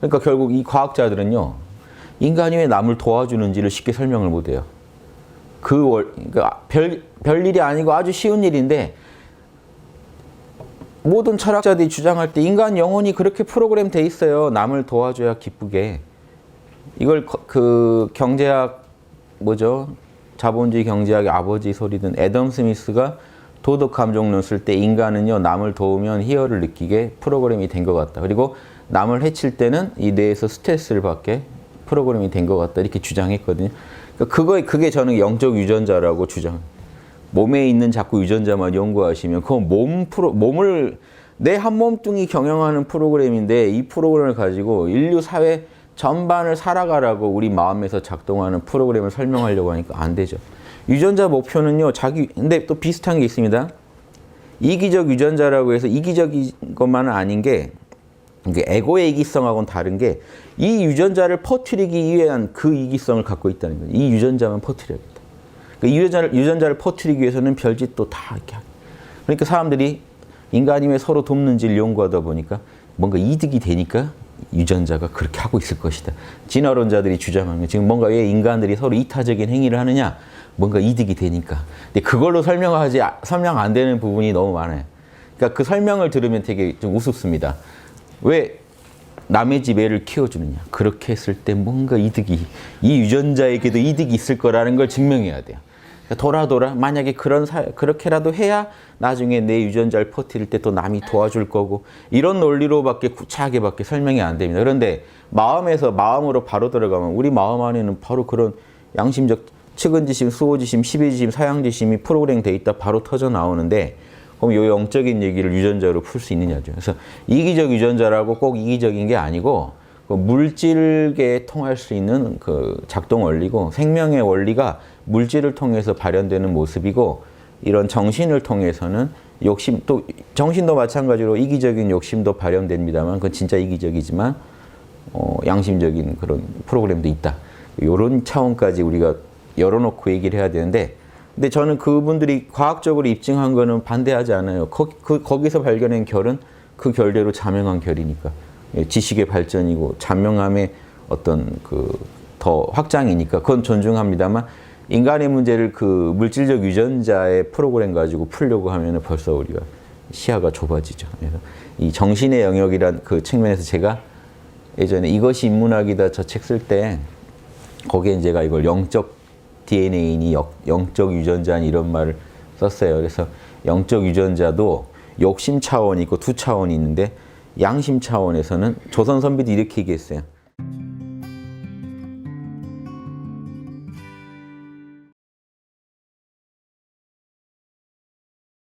그러니까 결국 이 과학자들은요, 인간이 왜 남을 도와주는지를 쉽게 설명을 못해요. 그 월, 그러니까 별, 별 일이 아니고 아주 쉬운 일인데, 모든 철학자들이 주장할 때 인간 영혼이 그렇게 프로그램 돼 있어요. 남을 도와줘야 기쁘게. 이걸 거- 그 경제학 뭐죠? 자본주의 경제학의 아버지 소리든 애덤 스미스가 도덕 감정론 쓸 때 인간은요 남을 도우면 희열을 느끼게 프로그램이 된 것 같다. 그리고 남을 해칠 때는 이 뇌에서 스트레스를 받게 프로그램이 된 것 같다 이렇게 주장했거든요. 그러니까 그거 그게 저는 영적 유전자라고 주장. 몸에 있는 자꾸 유전자만 연구하시면 그건 몸 프로 몸을 내 한 몸뚱이 경영하는 프로그램인데 이 프로그램을 가지고 인류 사회 전반을 살아가라고 우리 마음에서 작동하는 프로그램을 설명하려고 하니까 안 되죠. 유전자 목표는요, 자기, 근데 또 비슷한 게 있습니다. 이기적 유전자라고 해서 이기적인 것만은 아닌 게, 에고의 이기성하고는 다른 게, 이 유전자를 퍼뜨리기 위한 그 이기성을 갖고 있다는 거예요. 이 유전자만 퍼뜨려야겠다. 그 유전자를, 유전자를 퍼뜨리기 위해서는 별짓도 다 이렇게 하고. 그러니까 사람들이 인간이 왜 서로 돕는지를 연구하다 보니까 뭔가 이득이 되니까 유전자가 그렇게 하고 있을 것이다. 진화론자들이 주장하는 게 지금 뭔가 왜 인간들이 서로 이타적인 행위를 하느냐? 뭔가 이득이 되니까. 근데 그걸로 설명하지 설명 안 되는 부분이 너무 많아요. 그러니까 그 설명을 들으면 되게 좀 우습습니다. 왜 남의 집 애를 키워주느냐? 그렇게 했을 때 뭔가 이득이 이 유전자에게도 이득이 있을 거라는 걸 증명해야 돼요. 그러니까 돌아 돌아 만약에 그런 사, 그렇게라도 해야 나중에 내 유전자를 퍼뜨릴 때 또 남이 도와줄 거고 이런 논리로밖에 구차하게밖에 설명이 안 됩니다. 그런데 마음에서 마음으로 바로 들어가면 우리 마음 안에는 바로 그런 양심적 측은지심, 수호지심, 십이지심, 사양지심이 프로그램 돼 있다 바로 터져 나오는데 그럼 요 영적인 얘기를 유전자로 풀 수 있느냐죠. 그래서 이기적 유전자라고 꼭 이기적인 게 아니고 그 물질계에 통할 수 있는 그 작동 원리고 생명의 원리가 물질을 통해서 발현되는 모습이고 이런 정신을 통해서는 욕심 또 정신도 마찬가지로 이기적인 욕심도 발현됩니다만 그건 진짜 이기적이지만 어, 양심적인 그런 프로그램도 있다. 이런 차원까지 우리가 열어놓고 얘기를 해야 되는데 근데 저는 그분들이 과학적으로 입증한 거는 반대하지 않아요. 거, 그, 거기서 발견한 결은 그 결대로 자명한 결이니까. 예, 지식의 발전이고 자명함의 어떤 그 더 확장이니까 그건 존중합니다만 인간의 문제를 그 물질적 유전자의 프로그램 가지고 풀려고 하면은 벌써 우리가 시야가 좁아지죠. 그래서 이 정신의 영역이란 그 측면에서 제가 예전에 이것이 인문학이다 저 책 쓸 때 거기에 제가 이걸 영적 DNA니 영적 유전자니 이런 말을 썼어요. 그래서 영적 유전자도 욕심 차원이 있고 두 차원이 있는데 양심 차원에서는 조선 선비도 이렇게 얘기했어요.